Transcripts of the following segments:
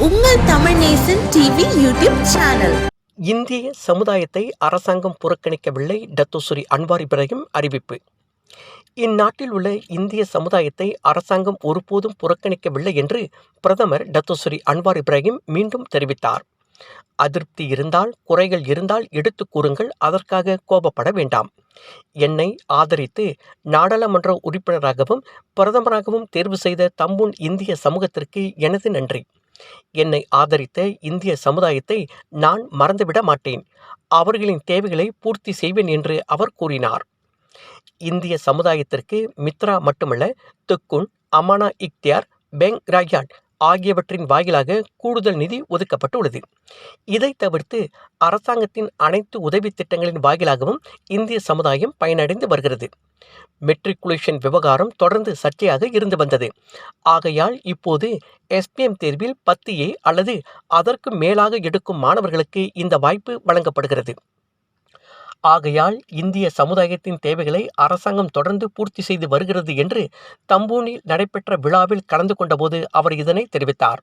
உங்கள் Tamil Nesan TV YouTube channel. இந்திய சமுதாயத்தை அரசாங்கம் புறக்கணிக்கவில்லை டத்தோசுரி அன்வார் இப்ராஹிம் அறிவிப்பு. இந்நாட்டில் உள்ள இந்திய சமுதாயத்தை அரசாங்கம் ஒருபோதும் புறக்கணிக்கவில்லை என்று பிரதமர் டத்தோசுரி அன்வார் இப்ராஹிம் மீண்டும் தெரிவித்தார். அதிருப்தி இருந்தால் குறைகள் இருந்தால் எடுத்துக் கூறுங்கள் அதற்காக கோபப்பட வேண்டாம். என்னை ஆதரித்து நாடாளுமன்ற உறுப்பினராகவும் பிரதமராகவும் தேர்வு செய்த தம்புன் இந்திய சமூகத்திற்கு எனது நன்றி. என்னை ஆதரித்த இந்திய சமுதாயத்தை நான் மறந்துவிட மாட்டேன். அவர்களின் தேவைகளை பூர்த்தி செய்வேன் என்று அவர் கூறினார். இந்திய சமுதாயத்திற்கு மித்ரா மட்டுமல்ல துக்குன் அமானா இக்தியார் பெங் ராயாட் ஆகியவற்றின் வாயிலாக கூடுதல் நிதி ஒதுக்கப்பட்டுள்ளது. இதை தவிர்த்து அரசாங்கத்தின் அனைத்து உதவி திட்டங்களின் வாயிலாகவும் இந்திய சமுதாயம் பயனடைந்து வருகிறது. மெட்ரிகுலேஷன் விவகாரம் தொடர்ந்து சர்ச்சையாக இருந்து வந்தது. ஆகையால் இப்போது எஸ்பிஎம் தேர்வில் பத்து ஏ அல்லது அதற்கு மேலாக எடுக்கும் மாணவர்களுக்கு இந்த வாய்ப்பு வழங்கப்படுகிறது. ஆகையால் இந்திய சமுதாயத்தின் தேவைகளை அரசாங்கம் தொடர்ந்து பூர்த்தி செய்து வருகிறது என்று தம்பூனில் நடைபெற்ற விழாவில் கலந்து கொண்டபோது அவர் இதனை தெரிவித்தார்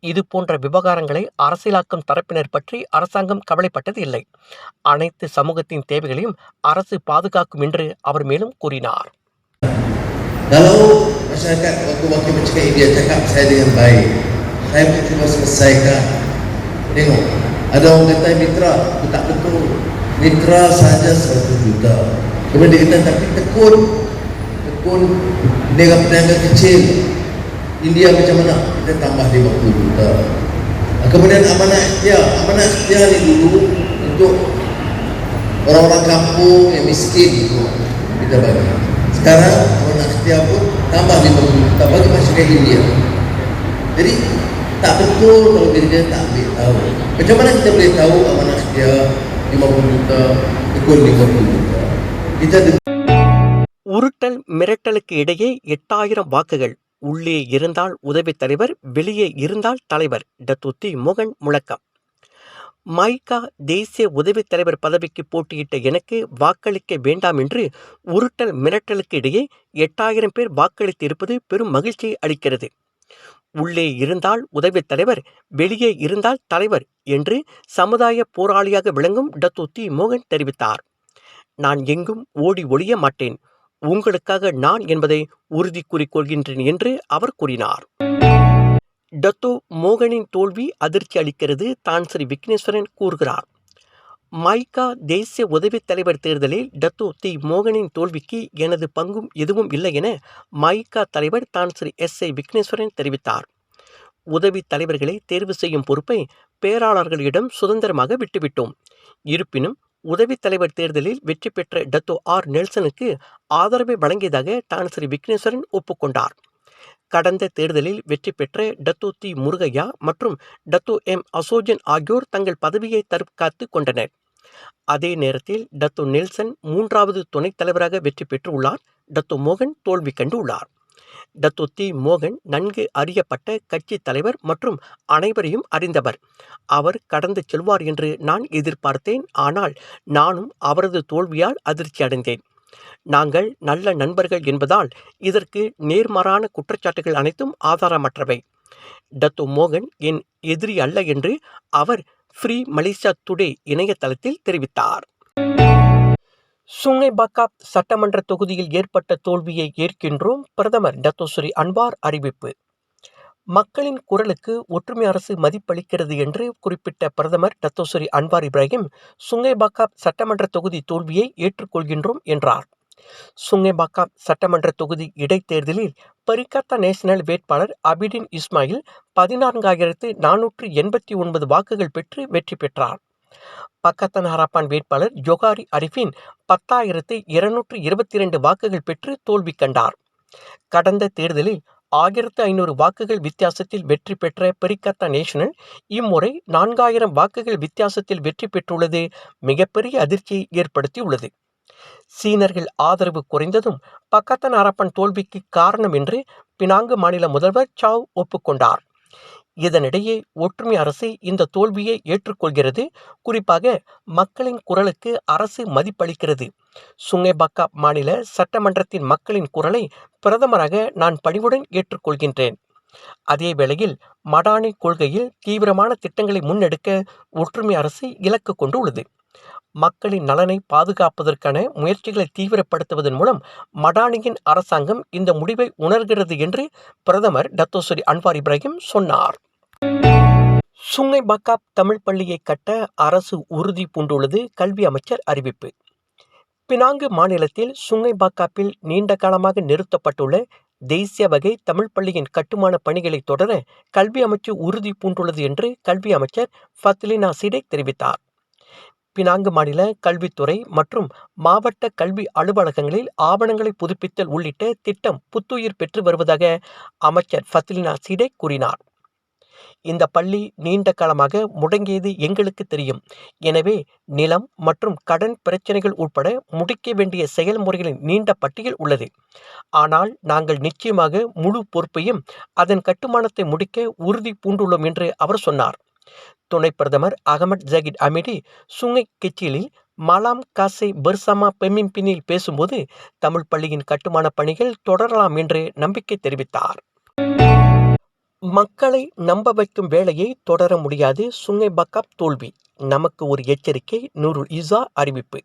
இது போன்ற விவகாரங்களை அரசியலாக்கும் தரப்பினர் பற்றி அரசாங்கம் கவலைப்பட்டது இல்லை அனைத்து சமூகத்தின் தேவைகளையும் அரசு பாதுகாக்கும் என்று அவர் மேலும் கூறினார் Kalau masyarakat bercakap India cakap saya dengan baik, saya pun cuba selesaikan. Tengok, ada orang kata mitra, Aku tak betul. Mitra saja 100 juta. Kemudian dia kata, tapi tekun, tekun peniaga-peniaga kecil. India macam mana? Kita tambah 50 juta. Kemudian amanah ikhtiar. Amanah ikhtiar ni dulu untuk orang-orang kampung yang miskin itu kita bagi. Sekarang amanah ikhtiar pun tambah 50 juta bagi masyarakat India. Jadi tak betul kalau diri tak ambil tahu. Macam mana kita boleh tahu amanah ikhtiar 50 juta, ikut 50 juta. Kita உருட்டல் மிரட்டலுக்கு இடையே எட்டாயிரம் வாக்குகள். உள்ளே இருந்தால் உதவித் தலைவர் வெளியே இருந்தால் தலைவர். டத்துத்தி மோகன் முழக்கம். மைகா தேசிய உதவித் தலைவர் பதவிக்கு போட்டியிட்ட எனக்கு வாக்களிக்க வேண்டாம் என்று உருட்டல் மிரட்டலுக்கு இடையே எட்டாயிரம் பேர் வாக்களித்து இருப்பது பெரும் மகிழ்ச்சியை அளிக்கிறது. உள்ளே இருந்தால் உதவித் தலைவர் வெளியே இருந்தால் தலைவர் என்று சமுதாய போராளியாக விளங்கும் டத்துத்தி மோகன் தெரிவித்தார். நான் எங்கும் ஓடி ஒளிய மாட்டேன். உங்களுக்காக நான் என்பதை உறுதி கூறிக்கொள்கின்றேன் என்று அவர் கூறினார். டத்தோ மோகனின் தோல்வி அதிர்ச்சி அளிக்கிறது தான் ஸ்ரீ விக்னேஸ்வரன் கூறுகிறார். மைகா தேசிய உதவித் தலைவர் தேர்தலில் டத்தோ தி மோகனின் தோல்விக்கு எனது பங்கும் எதுவும் இல்லை என மைகா தலைவர் தான் ஸ்ரீ எஸ் ஐ விக்னேஸ்வரன் தெரிவித்தார். உதவித் தலைவர்களை தேர்வு செய்யும் பொறுப்பை பேராளர்களிடம் சுதந்திரமாக விட்டுவிட்டோம். இருப்பினும் உதவித் தலைவர் தேர்தலில் வெற்றி பெற்ற டத்தோ ஆர் நெல்சனுக்கு ஆதரவை வழங்கியதாக தான் ஸ்ரீ விக்னேஸ்வரன் ஒப்புக்கொண்டார். கடந்த தேர்தலில் வெற்றி பெற்ற டத்தோ தி முருகையா மற்றும் டத்தோ எம் அசோஜன் ஆகியோர் தங்கள் பதவியை தற்காத்து கொண்டனர். அதே நேரத்தில் டத்து நெல்சன் மூன்றாவது துணைத் தலைவராக வெற்றி பெற்றுள்ளார். டத்து மோகன் தோல்வி கண்டுள்ளார். டத்து தி மோகன் நன்கு அறியப்பட்ட கட்சி தலைவர் மற்றும் அனைவரையும் அறிந்தவர். அவர் கடந்து செல்வார் என்று நான் எதிர்பார்த்தேன். ஆனால் நானும் அவரது தோல்வியால் அதிர்ச்சி அடைந்தேன். நாங்கள் நல்ல நண்பர்கள் என்பதால் இதற்கு நேர்மாறான குற்றச்சாட்டுகள் அனைத்தும் ஆதாரமற்றவை. டத்து மோகன் என் எதிரி அல்ல என்று அவர் ஃப்ரீ மலேசியா டுடே இணையதளத்தில் தெரிவித்தார். சுங்கைபாக்கா சட்டமன்ற தொகுதியில் ஏற்பட்ட தோல்வியை ஏற்கின்றோம் பிரதமர் டத்தோஸ்ரீ அன்வார் அறிவிப்பு. மக்களின் குரலுக்கு ஒற்றுமை அரசு மதிப்பளிக்கிறது என்று குறிப்பிட்ட பிரதமர் டத்தோஸ்ரீ அன்வார் இப்ராஹிம் சுங்கைபாக்கா சட்டமன்ற தொகுதி தோல்வியை ஏற்றுக்கொள்கின்றோம் என்றார். சுங்கேபாக்கா சட்டமன்ற தொகுதி இடைத்தேர்தலில் பரிகத்தா நேஷனல் வேட்பாளர் அபிடின் இஸ்மாயில் பதினான்காயிரத்து நானூற்று எண்பத்தி ஒன்பது வாக்குகள் பெற்று வெற்றி பெற்றார். பக்கத்தன் ஹராப்பான் வேட்பாளர் ஜொகாரி அரிஃபின் பத்தாயிரத்து இருநூற்று இருபத்தி இரண்டு வாக்குகள் பெற்று தோல்வி கண்டார். கடந்த தேர்தலில் ஆயிரத்து ஐநூறு வாக்குகள் வித்தியாசத்தில் வெற்றி பெற்ற பெரிகத்தா நேஷனல் இம்முறை நான்காயிரம் வாக்குகள் வித்தியாசத்தில் வெற்றி பெற்றுள்ளது. மிகப்பெரிய அதிர்ச்சியை ஏற்படுத்தியுள்ளது. சீனர்கள் ஆதரவு குறைந்ததும் பக்கத்தன் அரப்பன் தோல்விக்கு காரணம் என்று பினாங்கு மாநில முதல்வர் சாவ் ஒப்புக்கொண்டார். இதனிடையே ஒற்றுமை அரசு இந்த தோல்வியை ஏற்றுக்கொள்கிறது. குறிப்பாக மக்களின் குரலுக்கு அரசு மதிப்பளிக்கிறது. சுங்கேபாக்கா மாநில சட்டமன்றத்தின் மக்களின் குரலை பிரதமராக நான் பணிவுடன் ஏற்றுக்கொள்கின்றேன். அதே வேளையில் மடானி கொள்கையில் தீவிரமான திட்டங்களை முன்னெடுக்க ஒற்றுமை அரசு இலக்கு கொண்டுள்ளது. மக்களின் நலனை பாதுகாப்பதற்கான முயற்சிகளை தீவிரப்படுத்துவதன் மூலம் மடானியின் அரசாங்கம் இந்த முடிவை உணர்கிறது என்று பிரதமர் டத்தோசரி அன்வார் இப்ராஹிம் சொன்னார். சுங்கை பக்காப் தமிழ் பள்ளியை கட்ட அரசு உறுதி பூண்டுள்ளது கல்வி அமைச்சர் அறிவிப்பு. பினாங்கு மாநிலத்தில் சுங்கை பாக்காப்பில் நீண்ட காலமாக நிறுத்தப்பட்டுள்ள தேசிய வகை தமிழ் பள்ளியின் கட்டுமான பணிகளை தொடர கல்வி அமைச்சு உறுதி பூண்டுள்ளது என்று கல்வி அமைச்சர் ஃபத்லினா சிடே தெரிவித்தார். பினாங்கு மாநில கல்வித்துறை மற்றும் மாவட்ட கல்வி அலுவலகங்களில் ஆவணங்களை புதுப்பித்தல் உள்ளிட்ட திட்டம் புத்துயிர் பெற்று வருவதாக அமைச்சர் ஃபத்லினா சிடே கூறினார். இந்த பள்ளி நீண்ட காலமாக முடங்கியது எங்களுக்கு தெரியும். எனவே நிலம் மற்றும் கடன் பிரச்சனைகள் உட்பட முடிக்க வேண்டிய செயல்முறைகளின் நீண்ட பட்டியல் உள்ளது. ஆனால் நாங்கள் நிச்சயமாக முழு பொறுப்பையும் அதன் கட்டுமானத்தை முடிக்க உறுதி பூண்டுள்ளோம் என்று அவர் சொன்னார். துணை பிரதமர் அகமட் ஜகிட் அமிடி சுங்கை கெச்சிலில் மலாம் காசை பெர்சாமா பெமிம்பினில் பேசும்போது தமிழ் பள்ளியின் கட்டுமான பணிகள் தொடரலாம் என்று நம்பிக்கை தெரிவித்தார் மக்களை நம்ப வைக்கும் வேலையை தொடர முடியாது சுங்கை பக்காப் தோல்வி நமக்கு ஒரு எச்சரிக்கை நூருல் இசா அறிவிப்பு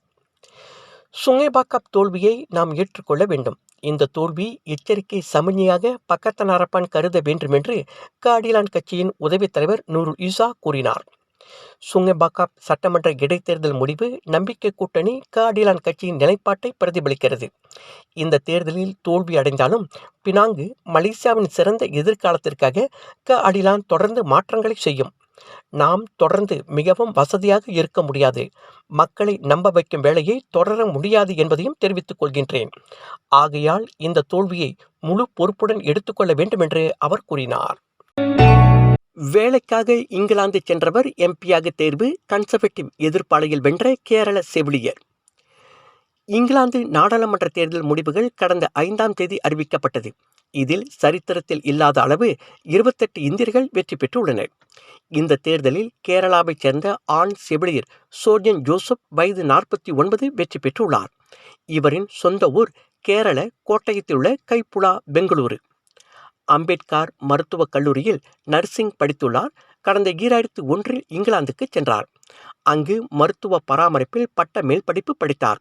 சுங்கை பாக்காப் தோல்வியை நாம் ஏற்றுக்கொள்ள வேண்டும் இந்த தோல்வி எச்சரிக்கை சமிஞையாக பக்கத்தன் அரப்பான் கருத வேண்டும் என்று காடிலான் கட்சியின் உதவித் தலைவர் நூருல் இசா கூறினார். சுங்கபாக்காப் சட்டமன்ற இடைத்தேர்தல் முடிவு நம்பிக்கை கூட்டணி காடிலான் கட்சியின் நிலைப்பாட்டை பிரதிபலிக்கிறது. இந்த தேர்தலில் தோல்வி அடைந்தாலும் பினாங்கு மலேசியாவின் சிறந்த எதிர்காலத்திற்காக க அடிலான் தொடர்ந்து மாற்றங்களை செய்யும். நாம் தொடர்ந்து மிகவும் வசதியாக இருக்க முடியாது. மக்களை நம்ப வைக்கும் வேலையை தொடர முடியாது என்பதையும் தெரிவித்துக் கொள்கின்றேன். ஆகையால் இந்த தோல்வியை முழு பொறுப்புடன் எடுத்துக்கொள்ள வேண்டும் என்று அவர் கூறினார். வேலைக்காக இங்கிலாந்து சென்றவர் எம்பியாக தேர்வு கன்சர்வேட்டிவ் எதிர்ப்பாளையில் வென்ற கேரள செவிலியர். இங்கிலாந்து நாடாளுமன்ற தேர்தல் முடிவுகள் கடந்த ஐந்தாம் தேதி அறிவிக்கப்பட்டது. இதில் சரித்திரத்தில் இல்லாத அளவு இருபத்தெட்டு இந்தியர்கள் வெற்றி பெற்றுள்ளனர். இந்த தேர்தலில் கேரளாவைச் சேர்ந்த ஆண் செவிலியர் சோர்ஜன் ஜோசப் வயது நாற்பத்தி ஒன்பது வெற்றி பெற்றுள்ளார். இவரின் சொந்த ஊர் கேரள கோட்டயத்தில் உள்ள கைப்புலா பெங்களூரு. அம்பேத்கர் மருத்துவக் கல்லூரியில் நர்சிங் படித்துள்ளார். கடந்த ஈராயிரத்து ஒன்றில் இங்கிலாந்துக்கு சென்றார். அங்கு மருத்துவ பராமரிப்பில் பட்ட மேல் படிப்பு படித்தார்.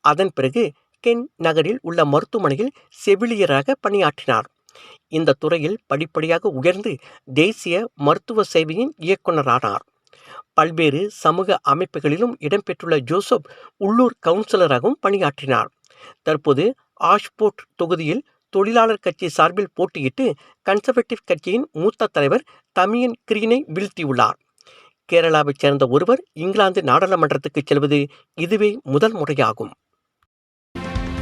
அதன் பிறகு கென் நகரில் உள்ள மருத்துவமனையில் செவிலியராக பணியாற்றினார். இந்த துறையில் படிப்படியாக உயர்ந்து தேசிய மருத்துவ சேவையின் இயக்குநரானார். பல்வேறு சமூக அமைப்புகளிலும் இடம்பெற்றுள்ள ஜோசப் உள்ளூர் கவுன்சிலராகவும் பணியாற்றினார். தற்போது ஆஷ்போர்ட் தொகுதியில் தொழிலாளர் கட்சி சார்பில் போட்டியிட்டு கன்சர்வேட்டிவ் கட்சியின் மூத்த தலைவர் தமியன் கிரீனை வீழ்த்தியுள்ளார். கேரளாவைச் சேர்ந்த ஒருவர் இங்கிலாந்து நாடாளுமன்றத்துக்கு செல்வது இதுவே முதல் முறையாகும்.